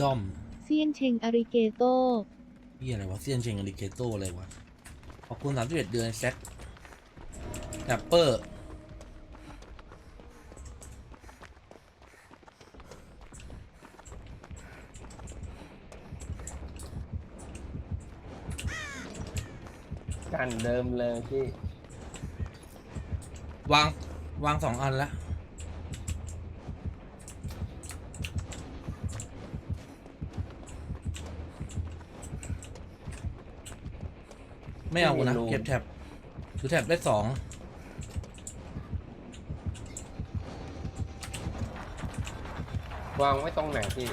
ดอมเซียนเชงอาริเกโตนี่อะไรวะเซียนเชงอลิเกโตอะไรวะ ขอบคุณสามสิบเอ็ดเดือนแซกแอปเปอร์กันเดิมเลยที่ วาง วางสองอันละ ไม่เอานะ เก็บแท็บถือแท็บได้สองวางไว้ตรงไหนที่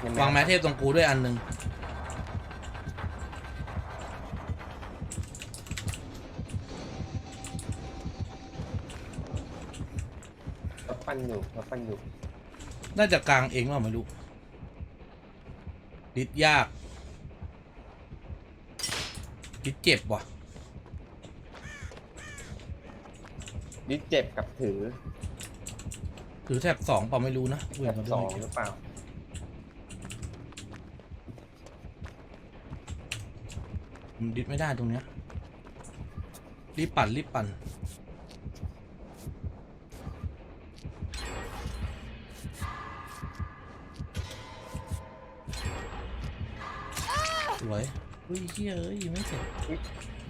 ในวางแม้เทพตรงกูด้วยอันหนึ่งเขาปั้นอยู่เขาปั้นอยู่ น่าจะกลางเองว่าไม่รู้ดิดยาก ดิดเจ็บว่ะดิเจ็บกับถือถือแท็บสองเปล่าไม่รู้นะเว้แบยบมันสต้อองงไม่หรือเปล่า มันดิดไม่ได้ตรงเนี้ยรีบปั่นรีบปั่นสวย อุ้ยเฮ้ยเอ้ยยังไม่เสร็จ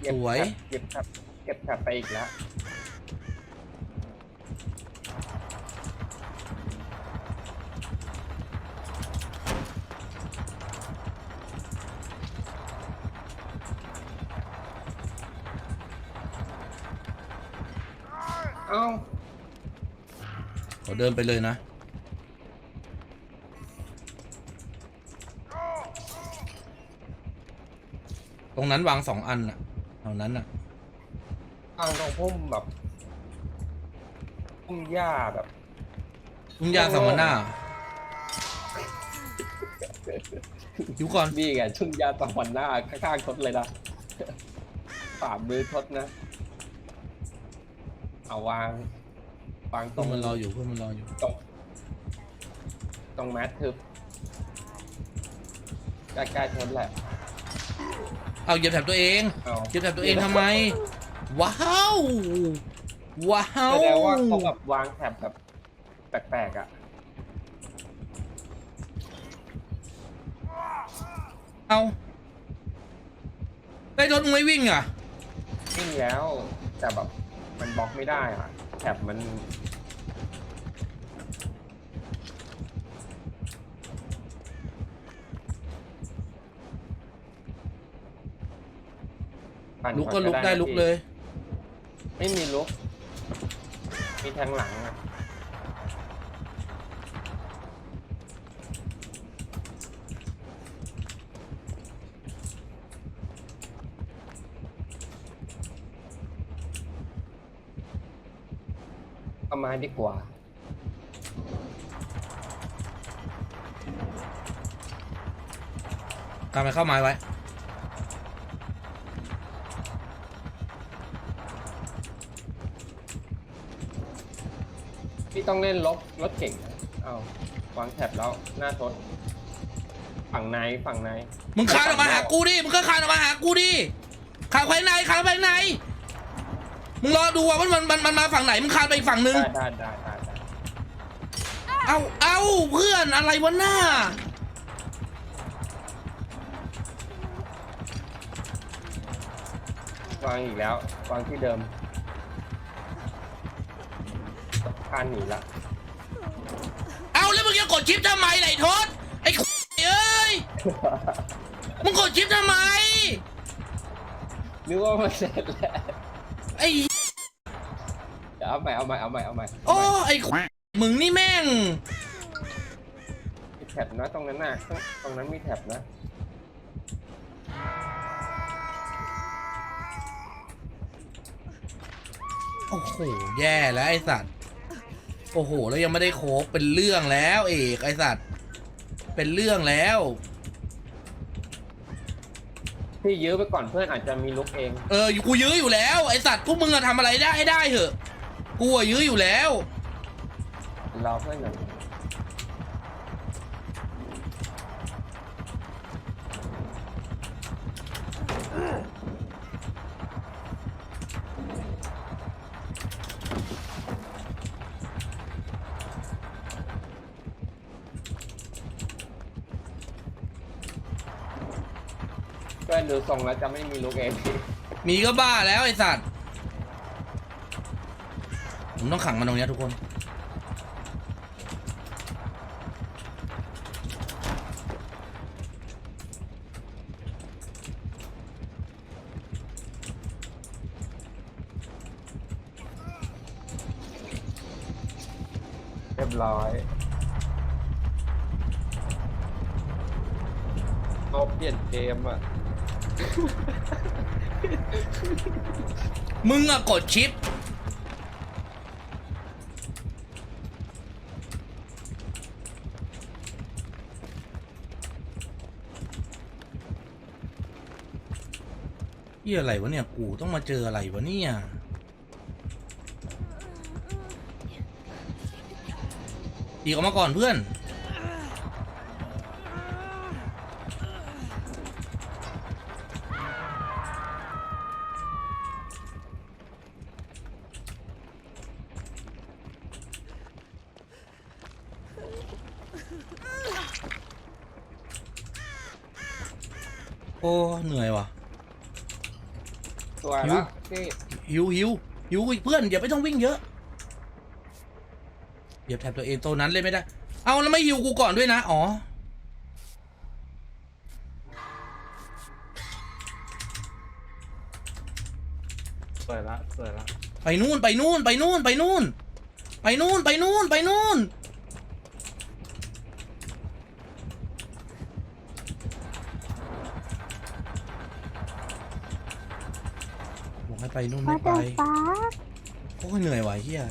เก็บสวย เก็บครับเก็บครับไปอีกแล้วเอ้า ขอเดินไปเลยนะ ตรงนั้นวางสองอันน่ะเท่านั้นน่ะเอาตรงพุ่มแบบพุ่มหญ้าแบบลุงยาสัมมนาอยู่ก่อนนี่ไงชุ่มยาตะวันหน้าข้างๆทดเลยนะฝ่ามือทดนะเอาวางวางตเพื่รองนมันรออยู่เพื่อนมันรออยู่ ตรงตรงแมททึบใกล้ๆทดแหละ เอาเหยียบแถบตัวเองเอาเหยียบแถบตัวเองทำไม ว้าว ว้าวแสดงว่าเขาแบบวางแถบแบบแปลกๆอะ เอาได้รถมึงไม่วิ่งอะ วิ่งแล้วแต่แบบมันบล็อกไม่ได้อะแถบมัน ปั่นลุกก็อนลุกนะได้ลุกพี่เลย ไม่มีลุก มีแทงหลังอะเอาไม้ดีกว่าการไปเข้าไม้ไว้ พี่ต้องเล่นรถรถเก่งนะเอาวางแถบแล้วหน้าทดฝั่งในฝั่งในมึงคานออกมาหากูดิ มึงก็คานออกมาหากูดิคานไปไหนคานไปไหน มึงรอดูว่ามันมันมันมันมาฝั่งไหน มึงคานไปอีกฝั่งนึง ได้ได้ได้ได้ได้เอาเอาเพื่อนอะไรวะหน้า วางอีกแล้ว วางที่เดิมคานหนีละเอาแล้วมึงจะกดชิปทำไมไหลทศไอ้เอ้ยมึงกดชิปทำไมนึกว่ามันเสร็จแล้วไอ้เดี๋ยวเอาใหม่เอาใหม่เอาใหม่เอาใหม่โอ้ไอ้มึงนี่แม่งมีแท็บนะตรงนั้นน่ะข้างตรงนั้นมีแท็บนะโอ้โหแย่แล้วไอ้สัตว์ โอ้โห แล้วยังไม่ได้โคบเป็นเรื่องแล้วเอกไอ้สัตว์ เป็นเรื่องแล้ว พี่ยื้อไปก่อนเพื่อนอาจจะมีลุกเอง เอออยู่กูยื้ออยู่แล้ว ไอ้สัตว์พวกมึงอะทำอะไรได้ให้ได้เหอะ กูอะยื้ออยู่แล้ว รอเพื่อนหน่อย เพื่อนดูทรงแล้วจะไม่มีลูกเองมีก็บ้าแล้วไอสัตว์ ผมต้องขังมันตรงเนี้ยทุกคน เรียบร้อยเขาเปลี่ยนเกมอะ มึงอะกดชิปเหียอะไรวะเนี่ย กูต้องมาเจออะไรวะเนี่ยอีกออกมาก่อนเพื่อน ตัวละนี่หิวหิวหิวอีกเพื่อนอย่าไม่ต้องวิ่งเยอะเหยียบแถบตัวเองตัวนั้นเลยไม่ได้ เอาแล้วไม่หิวกูก่อนด้วยนะ อ๋อ สวยละสวยละไปนู่นไปนู่นไปนู่นไปนู่น ไปนู่นไปนู่นไปนู่น บอกให้ไปนู่นไม่ไปโอ้ยเหนื่อยว่ะเฮีย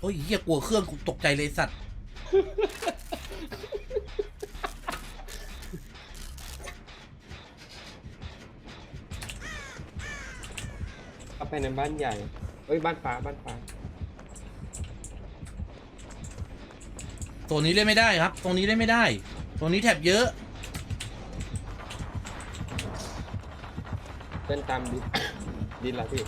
โอ้ยเฮียกลัวเครื่องกูตกใจเลยสัตว์เข้าไปในบ้านใหญ่เอ้ยบ้านฟ้าบ้านฟ้าตัวนี้เล่นไม่ได้ครับ ตรงนี้เล่นไม่ได้ ตรงนี้แถบเยอะ เต้นตามดินดินละพี่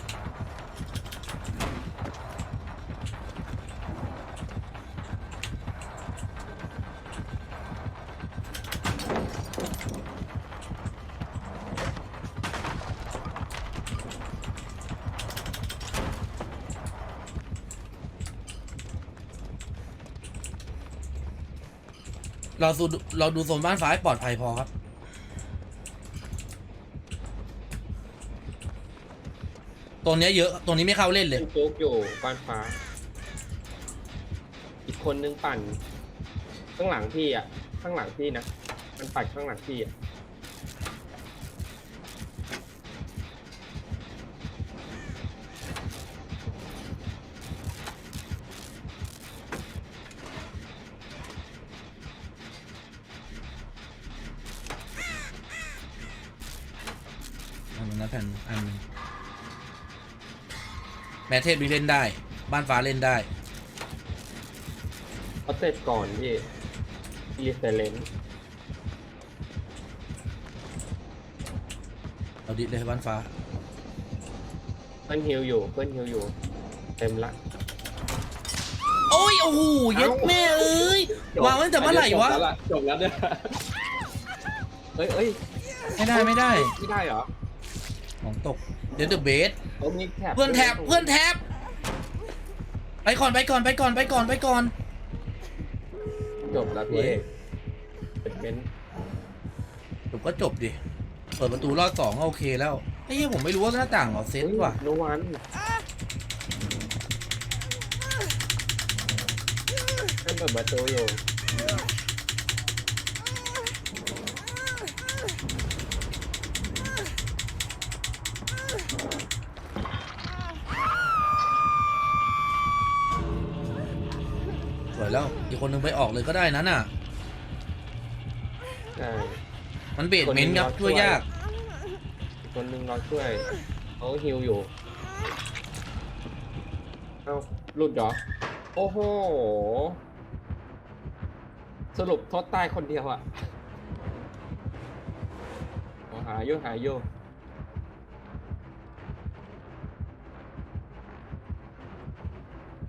เราสูเราดูโซนบ้านฟ้าให้ปลอดภัยพอครับ ตัวเนี้ยเยอะตัวนี้ไม่เข้าเล่นเลย โจ๊กอยู่บ้านฟ้า อีกคนนึงปั่น ข้างหลังพี่อะ ข้างหลังพี่นะ มันปั่นข้างหลังพี่อะ มทเทพมีเล่นได้ บ้านฟ้าเล่นได้เขาเสร็จก่อนพี่รีเซเลนเอาดิเลยบ้านฟ้าเพื่อนฮิวอยู่เพื่อนฮิวอยู่ เต็มละโอ้ยโอ้โหเย็ดแม่เอ้ยวางไว้ตั้งแต่เมื่อไหร่วะจบแล้วล่จบแล้วเนี่ยเอ้ยเอ้ยไม่ได้ไม่ได้ ไม่ได้เหรอของตกเดี๋ยวเดอะเบส เขามีแท็บเพื่อนแท็บเพื่อนแท็บไปก่อนไปก่อนไปก่อนไปก่อนไปก่อน จบแล้วพี่เอกเป็นเบนซ์จบก็จบดิ เปิดประตูรอดสองก็โอเคแล้วไอ้เหี้ยผมไม่รู้ว่าหน้าต่างเหรอเซตว่ะ โนวันให้เปิดประตูอยู่ แล้ว อีกคนนึงไปออกเลยก็ได้นั้นน่ะ ใช่มันเบสเมนต์ครับช่วยยาก อีกคนนึงรอช่วยเขาฮิวอยู่เอ้าหลุดเหรอ โอ้โห สรุปทดตายคนเดียวอะโอ้หาอยู่หาอยู่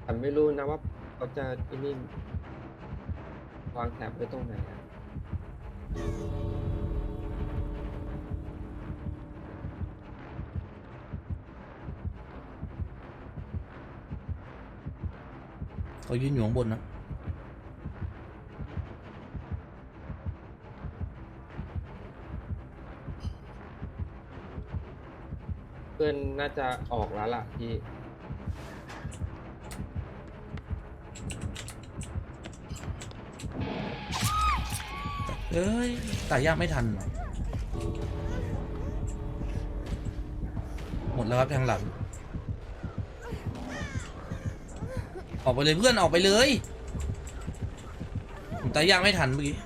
แต่ไม่รู้นะว่า เขาจะไอ้นี่วางแถบไว้ตรงไหนอะเขายืนอยู่ข้างบนนะ เพื่อนน่าจะออกแล้วล่ะพี่ เอ้ยตายยากไม่ทันว่ะหมดแล้วครับทางหลัง ออกไปเลยเพื่อนออกไปเลยผมตายยากไม่ทันเมื่อกี้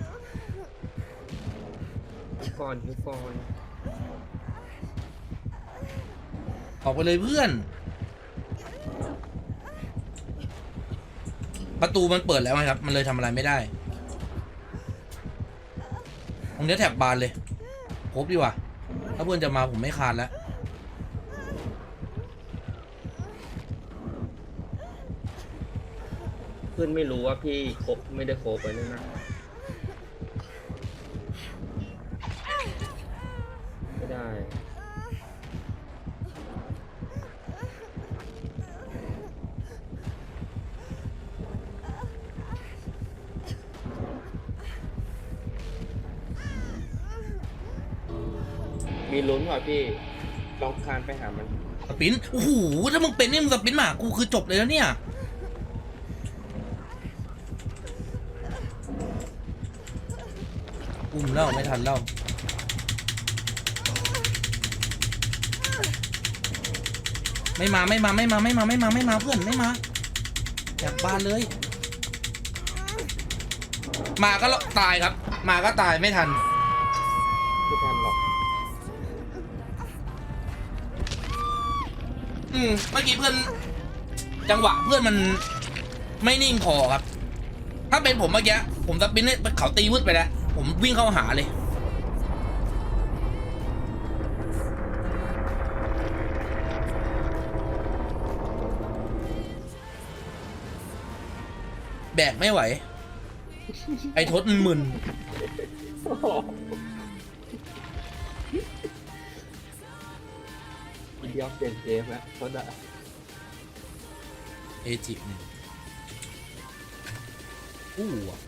ทุกคนทุกคนออกไปเลยเพื่อน ประตูมันเปิดแล้วไงครับ มันเลยทำอะไรไม่ได้ ตรงเนี้ยแถบบานเลยครบดีกว่าถ้าเพื่อนจะมาผมไม่คานแล้วเพื่อนไม่รู้ว่าพี่ครบไม่ได้ครบไปนั่นนะ มีลุ้นว่ะพี่ลองคานไปหามันสปินโอ้โหถ้ามึงเป็นนี่มึงสปินมาหากูคือจบเลยแล้วเนี่ยอุ้มแล้วไม่ทันแล้วไม่มาไม่มาไม่มาไม่มาไม่มาไม่มาเพื่อนไม่มาแอบบ้านเลย มาก็ตายครับ มาก็ตายไม่ทัน ไม่ทันหรอก อืมเมื่อกี้เพื่อน จังหวะเพื่อนมันไม่นิ่งพอครับ ถ้าเป็นผมเมื่อกี้ผมสปินเนี่ยเขาตีวืดไปแล้วผมวิ่งเข้าหาเลยแบกไม่ไหว ไอ้ทศมัน ยอมเปลี่ยนเกมแล้วเพราะได้เอจิหนึ่งอู้ว่ะ